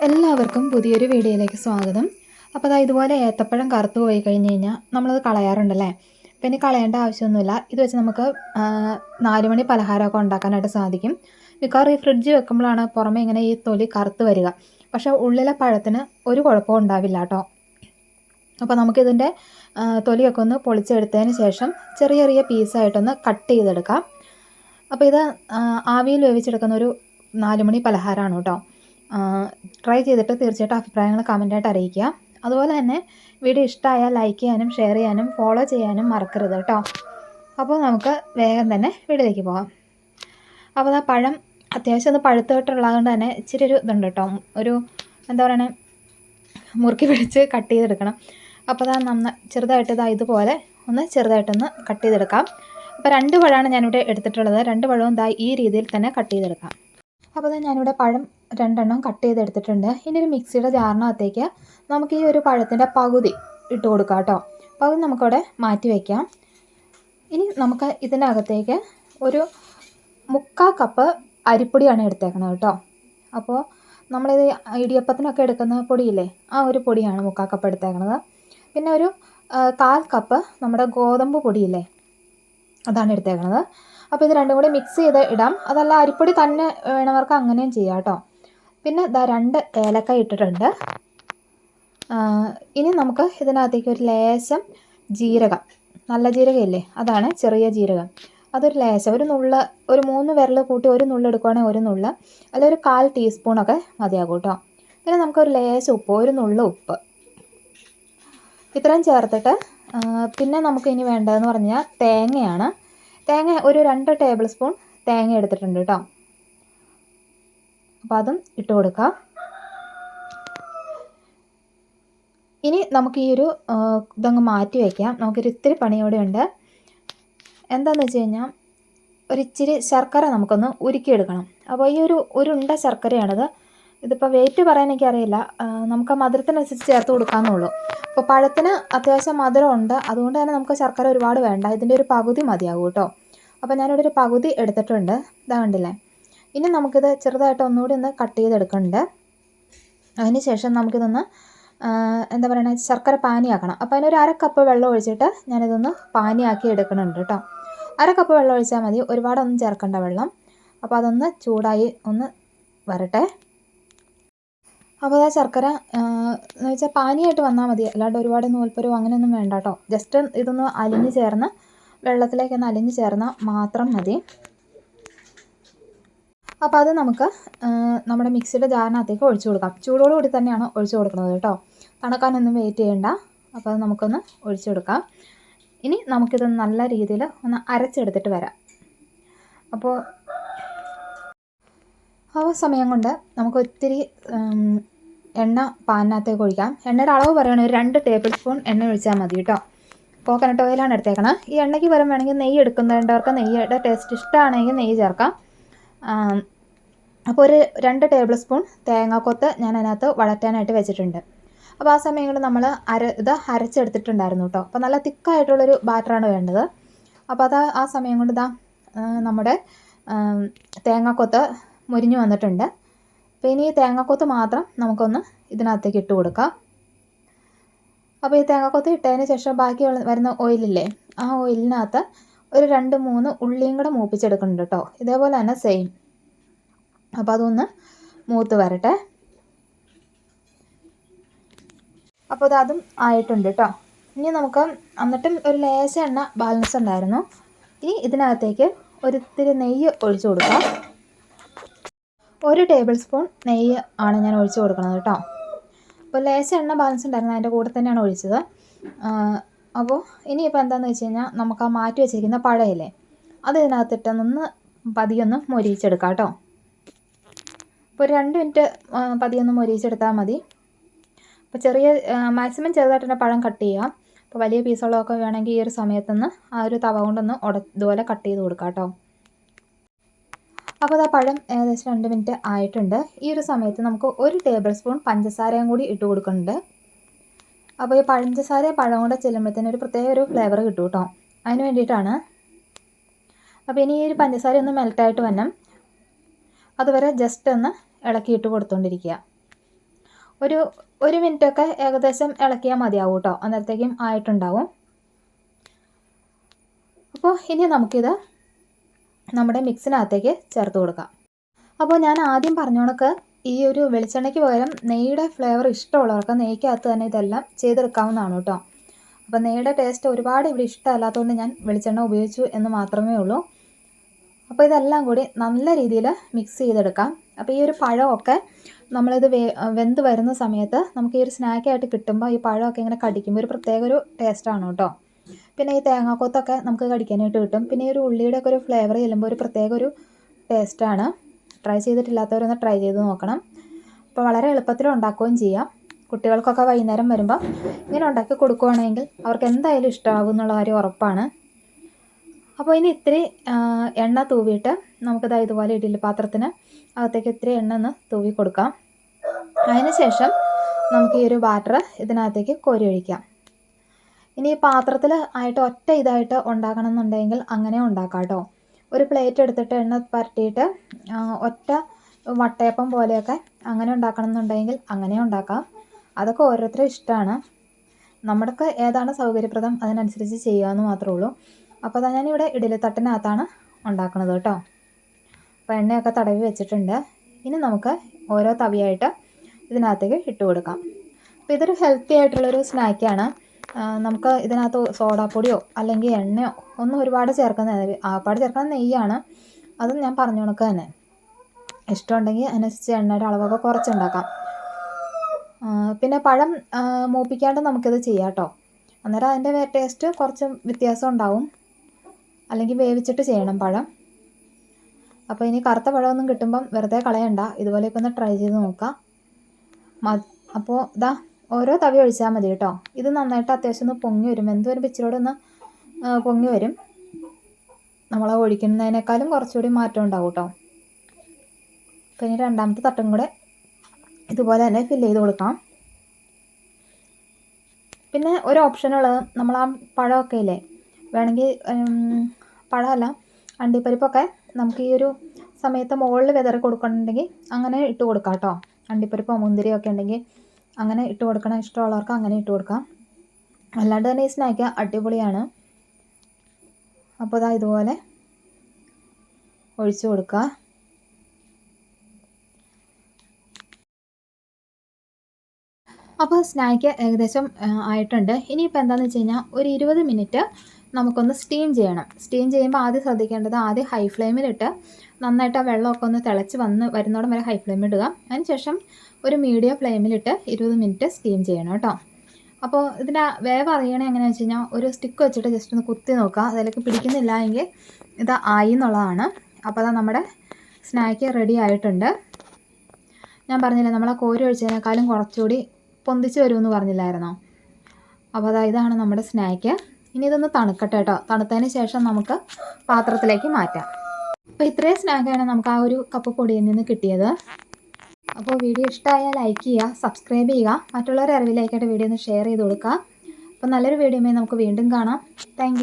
എല്ലാവർക്കും പുതിയൊരു വീഡിയോയിലേക്ക് സ്വാഗതം. അപ്പോൾ അതാ ഇതുപോലെ ഏത്തപ്പഴം കറുത്ത് പോയി കഴിഞ്ഞ് കഴിഞ്ഞാൽ നമ്മളത് കളയാറുണ്ടല്ലേ? അപ്പോൾ ഇനി കളയേണ്ട ആവശ്യമൊന്നുമില്ല. ഇത് വെച്ച് നമുക്ക് നാലുമണി നാല് മണി പലഹാരമൊക്കെ ഉണ്ടാക്കാനായിട്ട് സാധിക്കും. മിക്കവാറും ഈ ഫ്രിഡ്ജ് വെക്കുമ്പോഴാണ് പുറമെ ഇങ്ങനെ ഈ തൊലി കറുത്ത് വരിക. പക്ഷേ ഉള്ളിലെ പഴത്തിന് ഒരു കുഴപ്പവും ഉണ്ടാവില്ല കേട്ടോ. അപ്പോൾ നമുക്കിതിന്റെ തൊലിയൊക്കെ ഒന്ന് പൊളിച്ചെടുത്തതിന് ശേഷം ചെറിയ ചെറിയ പീസായിട്ടൊന്ന് കട്ട് ചെയ്തെടുക്കാം. അപ്പോൾ ഇത് ആവിയിൽ വേവിച്ചെടുക്കുന്ന ഒരു നാലുമണി പലഹാരമാണ് കേട്ടോ. ട്രൈ ചെയ്തിട്ട് തീർച്ചയായിട്ടും അഭിപ്രായങ്ങൾ കമന്റായിട്ട് അറിയിക്കുക. അതുപോലെ തന്നെ വീഡിയോ ഇഷ്ടമായാൽ ലൈക്ക് ചെയ്യാനും ഷെയർ ചെയ്യാനും ഫോളോ ചെയ്യാനും മറക്കരുത് കേട്ടോ. അപ്പോൾ നമുക്ക് വേഗം തന്നെ വീട്ടിലേക്ക് പോകാം. അപ്പോൾ ആ പഴം അത്യാവശ്യം ഒന്ന് പഴുത്തോട്ടുള്ളത് കൊണ്ട് തന്നെ ഇച്ചിരി ഒരു ഇതുണ്ട് കേട്ടോ. ഒരു എന്താ പറയണേ? മുറുക്കി പിടിച്ച് കട്ട് ചെയ്തെടുക്കണം. അപ്പോൾ അതാ നന്ന ചെറുതായിട്ട് ഇതാ ഇതുപോലെ ഒന്ന് ചെറുതായിട്ടൊന്ന് കട്ട് ചെയ്തെടുക്കാം. അപ്പോൾ രണ്ട് പഴമാണ് ഞാനിവിടെ എടുത്തിട്ടുള്ളത്. രണ്ട് പഴവും ദാ ഈ രീതിയിൽ തന്നെ കട്ട് ചെയ്തെടുക്കാം. അപ്പോൾ അത് ഞാനിവിടെ പഴം രണ്ടെണ്ണം കട്ട് ചെയ്തെടുത്തിട്ടുണ്ട്. ഇനി ഒരു മിക്സിയുടെ ജാറിനകത്തേക്ക് നമുക്ക് ഈ ഒരു പഴത്തിന്റെ പകുതി ഇട്ട് കൊടുക്കാം കേട്ടോ. പകുതി നമുക്കവിടെ മാറ്റി വയ്ക്കാം ഇനി നമുക്ക് ഇതിനകത്തേക്ക് ഒരു മുക്കാ കപ്പ് അരിപ്പൊടിയാണ് എടുത്തേക്കണത് കേട്ടോ. അപ്പോൾ നമ്മളിത് ഇടിയപ്പത്തിനൊക്കെ എടുക്കുന്ന പൊടിയില്ലേ ആ ഒരു പൊടിയാണ് മുക്കാ കപ്പ് എടുത്തേക്കണത്. പിന്നെ ഒരു കാൽ കപ്പ് നമ്മുടെ ഗോതമ്പ് പൊടിയില്ലേ അതാണ് എടുത്തേക്കണത്. അപ്പോൾ ഇത് രണ്ടും കൂടി മിക്സ് ചെയ്ത് ഇടാം. അതല്ല അരിപ്പൊടി തന്നെ വേണവർക്ക് അങ്ങനെയും ചെയ്യാം കേട്ടോ പിന്നെ ഇതാ രണ്ട് ഏലക്ക ഇട്ടിട്ടുണ്ട്. ഇനി നമുക്ക് ഇതിനകത്തേക്ക് ഒരു ലേശം ജീരകം. നല്ല ജീരകമില്ലേ? അതാണ് ചെറിയ ജീരകം. അതൊരു ലേശം ഒരു നുള്ള ഒരു മൂന്ന് വിരൽ കൂട്ടി ഒരു നുള്ള എടുക്കുവാണെങ്കിൽ ഒരു നുള്ള അല്ലെങ്കിൽ ഒരു കാൽ ടീസ്പൂണൊക്കെ മതിയാകും കേട്ടോ പിന്നെ നമുക്കൊരു ലേശം ഉപ്പ് ഒരു നുള്ള ഉപ്പ്. ഇത്രയും ചേർത്തിട്ട് പിന്നെ നമുക്ക് ഇനി വേണ്ടതെന്ന് പറഞ്ഞാൽ തേങ്ങയാണ്. തേങ്ങ ഒരു രണ്ട് ടേബിൾ സ്പൂൺ തേങ്ങ എടുത്തിട്ടുണ്ട് കേട്ടോ അപ്പോൾ അതും ഇട്ട് കൊടുക്കാം. ഇനി നമുക്ക് ഈ ഒരു ഇതങ്ങ് മാറ്റി വയ്ക്കാം നമുക്കൊരു ഇത്തിരി പണിയോടെ ഉണ്ട്. എന്താണെന്ന് വെച്ച് കഴിഞ്ഞാൽ ഒരിച്ചിരി ശർക്കര നമുക്കൊന്ന് ഉരുക്കിയെടുക്കണം. അപ്പോൾ ഈ ഒരു ഉരുണ്ട ശർക്കരയാണിത് ഇതിപ്പോൾ വെയിറ്റ് പറയാൻ എനിക്കറിയില്ല. നമുക്ക് ആ മധുരത്തിനനുസരിച്ച് ചേർത്ത് കൊടുക്കാമെന്നുള്ളൂ അപ്പോൾ പഴത്തിന് അത്യാവശ്യം മധുരമുണ്ട്. അതുകൊണ്ട് തന്നെ നമുക്ക് ശർക്കര ഒരുപാട് വേണ്ട. ഇതിന്റെ ഒരു പകുതി മതിയാകും കേട്ടോ. അപ്പോൾ ഞാനിവിടെ ഒരു പകുതി എടുത്തിട്ടുണ്ട്. ഇതാ കണ്ടില്ലേ? ഇനി നമുക്കിത് ചെറുതായിട്ട് ഒന്നുകൂടി ഒന്ന് കട്ട് ചെയ്തെടുക്കുന്നുണ്ട് അതിന് ശേഷം നമുക്കിതൊന്ന് എന്താ പറയുക ശർക്കര പാനിയാക്കണം. അപ്പോൾ അതിനൊരു അര കപ്പ് വെള്ളം ഒഴിച്ചിട്ട് ഞാനിതൊന്ന് പാനിയാക്കി എടുക്കുന്നുണ്ട് കേട്ടോ. അര കപ്പ് വെള്ളം ഒഴിച്ചാൽ മതി. ഒരുപാടൊന്നും ചേർക്കേണ്ട വെള്ളം. അപ്പോൾ അതൊന്ന് ചൂടായി ഒന്ന് വരട്ടെ. അപ്പോൾ ആ ശർക്കര എന്ന് വെച്ചാൽ പാനിയായിട്ട് വന്നാൽ മതി. അല്ലാണ്ട് ഒരുപാട് നൂൽപ്പരവും അങ്ങനെയൊന്നും വേണ്ട കേട്ടോ. ജസ്റ്റ് ഇതൊന്ന് അലിഞ്ഞ് ചേർന്ന് വെള്ളത്തിലേക്ക് ഒന്ന് അലിഞ്ഞ് ചേർന്നാൽ മാത്രം മതി. അപ്പോൾ അത് നമുക്ക് നമ്മുടെ മിക്സിയുടെ ജാറിനകത്തേക്ക് ഒഴിച്ചു കൊടുക്കാം. ചൂടോടുകൂടി തന്നെയാണ് ഒഴിച്ചു കൊടുക്കുന്നത് കേട്ടോ. തണുക്കാനൊന്നും വെയിറ്റ് ചെയ്യേണ്ട. അപ്പോൾ അത് നമുക്കൊന്ന് ഒഴിച്ചു കൊടുക്കാം. ഇനി നമുക്കിത് നല്ല രീതിയിൽ ഒന്ന് അരച്ചെടുത്തിട്ട് വരാം. അപ്പോൾ ആ സമയം കൊണ്ട് നമുക്ക് ഒത്തിരി എണ്ണ പാനിനകത്തേക്ക് ഒഴിക്കാം. എണ്ണയുടെ അളവ് പറയുകയാണെങ്കിൽ ഒരു രണ്ട് ടേബിൾ സ്പൂൺ എണ്ണ ഒഴിച്ചാൽ മതി കേട്ടോ. കോക്കനട്ട് ഓയിലാണ് എടുത്തേക്കണം. ഈ എണ്ണയ്ക്ക് പകരം വേണമെങ്കിൽ നെയ്യ് എടുക്കുന്നവർക്ക് നെയ്യുടെ ടേസ്റ്റ് ഇഷ്ടമാണെങ്കിൽ നെയ്യ് ചേർക്കാം. അപ്പോൾ ഒരു രണ്ട് ടേബിൾ സ്പൂൺ തേങ്ങാക്കൊത്ത് ഞാൻ അതിനകത്ത് വളറ്റാനായിട്ട് വെച്ചിട്ടുണ്ട്. അപ്പോൾ ആ സമയം കൊണ്ട് നമ്മൾ അര ഇത് അരച്ചെടുത്തിട്ടുണ്ടായിരുന്നു കേട്ടോ. അപ്പോൾ നല്ല തിക്കായിട്ടുള്ളൊരു ബാറ്ററാണ് വേണ്ടത്. അപ്പോൾ അത് ആ സമയം കൊണ്ട് ഇതാ നമ്മുടെ തേങ്ങാക്കൊത്ത് മുരിഞ്ഞു വന്നിട്ടുണ്ട്. അപ്പോൾ ഇനി ഈ തേങ്ങാക്കൊത്ത് മാത്രം നമുക്കൊന്ന് ഇതിനകത്തേക്ക് ഇട്ട് കൊടുക്കാം. അപ്പോൾ ഈ തേങ്ങാക്കൊത്ത് ഇട്ടതിന് ശേഷം ബാക്കി വരുന്ന ഓയിലില്ലേ ആ ഓയിലിനകത്ത് ഒരു രണ്ട് മൂന്ന് ഉള്ളിയും കൂടെ മൂപ്പിച്ചെടുക്കുന്നുണ്ട് കേട്ടോ ഇതേപോലെ തന്നെ സെയിം അപ്പോൾ അതൊന്ന് മൂത്ത് വരട്ടെ. അപ്പോൾ ഇത് അതും ആയിട്ടുണ്ട് കേട്ടോ ഇനി നമുക്ക് എന്നിട്ടും ഒരു ലേശ എണ്ണ ബാലൻസ് ഉണ്ടായിരുന്നു. ഇനി ഇതിനകത്തേക്ക് ഒരിത്തിരി നെയ്യ് ഒഴിച്ചു കൊടുക്കാം. ഒരു ടേബിൾ സ്പൂൺ നെയ്യ് ആണ് ഞാൻ ഒഴിച്ചു കൊടുക്കുന്നത് കേട്ടോ. അപ്പോൾ ലേശ എണ്ണ ബാലൻസ് ഉണ്ടായിരുന്നു അതിന്റെ കൂടെ തന്നെയാണ് ഒഴിച്ചത്. അപ്പോൾ ഇനിയിപ്പോൾ എന്താണെന്ന് വെച്ച് കഴിഞ്ഞാൽ നമുക്ക് ആ മാറ്റി വെച്ചിരിക്കുന്ന പഴയില്ലേ അത് ഇതിനകത്തിട്ടൊന്ന് പതിയൊന്ന് മൊരിയിച്ചെടുക്കാം കേട്ടോ. അപ്പോൾ ഒരു രണ്ട് മിനിറ്റ് പതിയൊന്ന് മൊരിയിച്ചെടുത്താൽ മതി. അപ്പോൾ ചെറിയ മാക്സിമം ചെറുതായിട്ട് പഴം കട്ട് ചെയ്യാം. അപ്പോൾ വലിയ പീസുകളൊക്കെ വേണമെങ്കിൽ ഈ ഒരു സമയത്തുനിന്ന് ആ ഒരു തവ കൊണ്ടൊന്ന് ഉട ഇതുപോലെ കട്ട് ചെയ്ത് കൊടുക്കാം കേട്ടോ. അപ്പോൾ അത് ആ പഴം ഏകദേശം രണ്ട് മിനിറ്റ് ആയിട്ടുണ്ട്. ഈ ഒരു സമയത്ത് നമുക്ക് ഒരു ടേബിൾ സ്പൂൺ പഞ്ചസാരയും കൂടി ഇട്ട് കൊടുക്കുന്നുണ്ട്. അപ്പോൾ ഈ പഞ്ചസാര പഴം കൂടെ ചെല്ലുമ്പോഴത്തേന് ഒരു പ്രത്യേക ഒരു ഫ്ലേവർ കിട്ടും കേട്ടോ. അതിന് വേണ്ടിയിട്ടാണ്. അപ്പോൾ ഇനി ഈ ഒരു പഞ്ചസാര ഒന്ന് മെൽറ്റായിട്ട് വരണം. അതുവരെ ജസ്റ്റ് ഒന്ന് ഇളക്കിയിട്ട് കൊടുത്തുകൊണ്ടിരിക്കുക ഒരു ഒരു മിനിറ്റൊക്കെ ഏകദേശം ഇളക്കിയാൽ മതിയാവും കേട്ടോ. അന്നേരത്തേക്കും ആയിട്ടുണ്ടാവും. അപ്പോൾ ഇനി നമുക്കിത് നമ്മുടെ മിക്സിനകത്തേക്ക് ചേർത്ത് കൊടുക്കാം. അപ്പോൾ ഞാൻ ആദ്യം പറഞ്ഞ കണക്ക് ഈ ഒരു വെളിച്ചെണ്ണയ്ക്ക് പകരം നെയ്യുടെ ഫ്ലേവർ ഇഷ്ടമുള്ളവർക്ക് നെയ്ക്കകത്ത് തന്നെ ഇതെല്ലാം ചെയ്തെടുക്കാവുന്നതാണ് കേട്ടോ. അപ്പോൾ നെയ്യുടെ ടേസ്റ്റ് ഒരുപാട് ഇവിടെ ഇഷ്ടമല്ലാത്തതുകൊണ്ട് ഞാൻ വെളിച്ചെണ്ണ ഉപയോഗിച്ചു എന്ന് മാത്രമേ ഉള്ളൂ. അപ്പോൾ ഇതെല്ലാം കൂടി നല്ല രീതിയിൽ മിക്സ് ചെയ്തെടുക്കാം. അപ്പോൾ ഈ ഒരു പഴമൊക്കെ നമ്മളിത് വേ വെന്ത് വരുന്ന സമയത്ത് നമുക്ക് ഈ ഒരു സ്നാക്കായിട്ട് കിട്ടുമ്പോൾ ഈ പഴമൊക്കെ ഇങ്ങനെ കടിക്കുമ്പോൾ ഒരു പ്രത്യേക ഒരു ടേസ്റ്റാണ് കേട്ടോ. പിന്നെ ഈ തേങ്ങാക്കൊത്തൊക്കെ നമുക്ക് കടിക്കാനായിട്ട് കിട്ടും. പിന്നെ ഒരു ഉള്ളിയുടെ ഒക്കെ ഒരു ഫ്ലേവർ ചെല്ലുമ്പോൾ ഒരു പ്രത്യേക ഒരു ടേസ്റ്റാണ് ട്രൈ ചെയ്തിട്ടില്ലാത്തവരൊന്ന് ട്രൈ ചെയ്ത് നോക്കണം. അപ്പോൾ വളരെ എളുപ്പത്തിൽ ഉണ്ടാക്കുകയും ചെയ്യാം. കുട്ടികൾക്കൊക്കെ വൈകുന്നേരം വരുമ്പോൾ ഇങ്ങനെ ഉണ്ടാക്കി കൊടുക്കുകയാണെങ്കിൽ അവർക്ക് എന്തായാലും ഇഷ്ടമാകും എന്നുള്ള കാര്യം ഉറപ്പാണ്. അപ്പോൾ ഇനി ഇത്തിരി എണ്ണ തൂവിയിട്ട് നമുക്കിത് ഇതുപോലെ ഇഡ്ഡലി പാത്രത്തിന് അകത്തേക്ക് ഇത്തിരി എണ്ണ ഒന്ന് തൂവി കൊടുക്കാം. അതിന് ശേഷം നമുക്ക് ഈ ഒരു ബാറ്റർ ഇതിനകത്തേക്ക് കോരി ഒഴിക്കാം. ഇനി ഈ പാത്രത്തിൽ ആയിട്ട് ഒറ്റ ഇതായിട്ട് ഉണ്ടാക്കണം എന്നുണ്ടെങ്കിൽ അങ്ങനെ ഉണ്ടാക്കാം കേട്ടോ ഒരു പ്ലേറ്റ് എടുത്തിട്ട് എണ്ണ പരട്ടിയിട്ട് ഒറ്റ വട്ടയപ്പം പോലെയൊക്കെ അങ്ങനെ ഉണ്ടാക്കണം എന്നുണ്ടെങ്കിൽ അങ്ങനെ ഉണ്ടാക്കാം. അതൊക്കെ ഓരോരുത്തരും ഇഷ്ടമാണ്. നമ്മുടെയൊക്കെ ഏതാണ് സൗകര്യപ്രദം അതിനനുസരിച്ച് ചെയ്യാമെന്ന് മാത്രമേ ഉള്ളൂ. അപ്പോൾ അതാ ഞാനിവിടെ ഇഡലിത്തട്ടിനകത്താണ് ഉണ്ടാക്കുന്നത് കേട്ടോ. അപ്പോൾ എണ്ണയൊക്കെ തടവി വെച്ചിട്ടുണ്ട്. ഇനി നമുക്ക് ഓരോ തവിയായിട്ട് ഇതിനകത്തേക്ക് ഇട്ട് കൊടുക്കാം. അപ്പോൾ ഇതൊരു ഹെൽത്തി ആയിട്ടുള്ളൊരു സ്നാക്കാണ് നമുക്ക് ഇതിനകത്ത് സോഡാപ്പൊടിയോ അല്ലെങ്കിൽ എണ്ണയോ ഒന്നും ഒരുപാട് ചേർക്കുന്ന ആപ്പാട് ചേർക്കുന്ന നെയ്യാണ്. അതും ഞാൻ പറഞ്ഞു കണക്ക് തന്നെ. ഇഷ്ടമുണ്ടെങ്കിൽ അതിനനുസരിച്ച് എണ്ണയുടെ അളവൊക്കെ കുറച്ചുണ്ടാക്കാം. പിന്നെ പഴം മൂപ്പിക്കാണ്ട് നമുക്കിത് ചെയ്യാം കേട്ടോ. അന്നേരം അതിന്റെ ടേസ്റ്റ് കുറച്ച് വ്യത്യാസം ഉണ്ടാവും. അല്ലെങ്കിൽ വേവിച്ചിട്ട് ചെയ്യണം പഴം. അപ്പോൾ ഇനി കറുത്ത പഴമൊന്നും കിട്ടുമ്പം വെറുതെ കളയണ്ട. ഇതുപോലെയൊക്കെ ഒന്ന് ട്രൈ ചെയ്ത് നോക്കാം. അപ്പോൾ ഇതാ ഓരോ തവി ഒഴിച്ചാൽ മതി കേട്ടോ. ഇത് നന്നായിട്ട് അത്യാവശ്യം ഒന്ന് പൊങ്ങി വരും. എന്ത് വരുമ്പോൾ ഇച്ചിരിയോടെ ഒന്ന് പൊങ്ങി വരും. നമ്മൾ ഒഴിക്കുന്നതിനേക്കാളും കുറച്ചുകൂടി മാറ്റം ഉണ്ടാവും കേട്ടോ. പിന്നെ രണ്ടാമത്തെ തട്ടും കൂടെ ഇതുപോലെ തന്നെ ഫില്ല് ചെയ്ത് കൊടുക്കാം. പിന്നെ ഒരു ഓപ്ഷനുള്ളത് നമ്മൾ ആ പഴമൊക്കെ ഇല്ലേ? വേണമെങ്കിൽ പഴമല്ല അണ്ടിപ്പരിപ്പൊക്കെ നമുക്ക് ഈ ഒരു സമയത്ത് മുകളിൽ വിതറി കൊടുക്കണമെന്നുണ്ടെങ്കിൽ അങ്ങനെ ഇട്ട് കൊടുക്കാം കേട്ടോ. അണ്ടിപ്പരിപ്പോ മുന്തിരിയോ ഒക്കെ ഉണ്ടെങ്കിൽ അങ്ങനെ ഇട്ട് കൊടുക്കണം ഇഷ്ടമുള്ളവർക്ക് അങ്ങനെ ഇട്ട് കൊടുക്കാം. അല്ലാണ്ട് തന്നെ ഈ സ്നാക്ക് അടിപൊളിയാണ്. അപ്പോൾ ഇതാ ഇതുപോലെ ഒഴിച്ചു കൊടുക്കുക അപ്പോൾ സ്നാക്ക് ഏകദേശം ആയിട്ടുണ്ട്. ഇനിയിപ്പോൾ എന്താണെന്ന് വെച്ച് കഴിഞ്ഞാൽ ഒരു ഇരുപത് മിനിറ്റ് നമുക്കൊന്ന് സ്റ്റീം ചെയ്യണം. സ്റ്റീം ചെയ്യുമ്പോൾ ആദ്യം ശ്രദ്ധിക്കേണ്ടത് ആദ്യം ഹൈ ഫ്ലെയിമിലിട്ട് നന്നായിട്ട് ആ വെള്ളമൊക്കെ ഒന്ന് തിളച്ച് വന്ന് വരുന്നോടം വരെ ഹൈ ഫ്ലെയിമിൽ ഇടുക. അതിനുശേഷം ഒരു മീഡിയം ഫ്ലെയിമിലിട്ട് ഇരുപത് മിനിറ്റ് സ്റ്റീം ചെയ്യണം കേട്ടോ. അപ്പോൾ ഇതിന്റെ വേവ് അറിയണേ എങ്ങനെയാണെന്ന് വെച്ച് കഴിഞ്ഞാൽ ഒരു സ്റ്റിക്ക് വെച്ചിട്ട് ജസ്റ്റ് ഒന്ന് കുത്തി നോക്കുക അതിലേക്ക് പിടിക്കുന്നില്ല എങ്കിൽ ഇത് ആയി എന്നുള്ളതാണ്. അപ്പോൾ അതാ നമ്മുടെ സ്നാക്ക് റെഡി ആയിട്ടുണ്ട്. ഞാൻ പറഞ്ഞില്ലേ നമ്മളെ കോരി ഒഴിച്ചതിനേക്കാളും കുറച്ചുകൂടി പൊന്തിച്ച് വരുമെന്ന് പറഞ്ഞില്ലായിരുന്നോ? അപ്പോൾ അതാ ഇതാണ് നമ്മുടെ സ്നാക്ക്. ഇനി ഇതൊന്ന് തണുക്കട്ടെ കേട്ടോ. തണുത്തതിന് ശേഷം നമുക്ക് പാത്രത്തിലേക്ക് മാറ്റാം. അപ്പോൾ ഇത്രയും സ്നാക്കാണ് നമുക്ക് ആ ഒരു കപ്പ് പൊടിയിൽ നിന്ന് കിട്ടിയത്. അപ്പോൾ വീഡിയോ ഇഷ്ടമായാൽ ലൈക്ക് ചെയ്യുക സബ്സ്ക്രൈബ് ചെയ്യുക മറ്റുള്ളവരെ അറിവിലേക്കായിട്ട് വീഡിയോ ഒന്ന് ഷെയർ ചെയ്ത് കൊടുക്കുക. അപ്പോൾ നല്ലൊരു വീഡിയോയുമായി നമുക്ക് വീണ്ടും കാണാം. താങ്ക്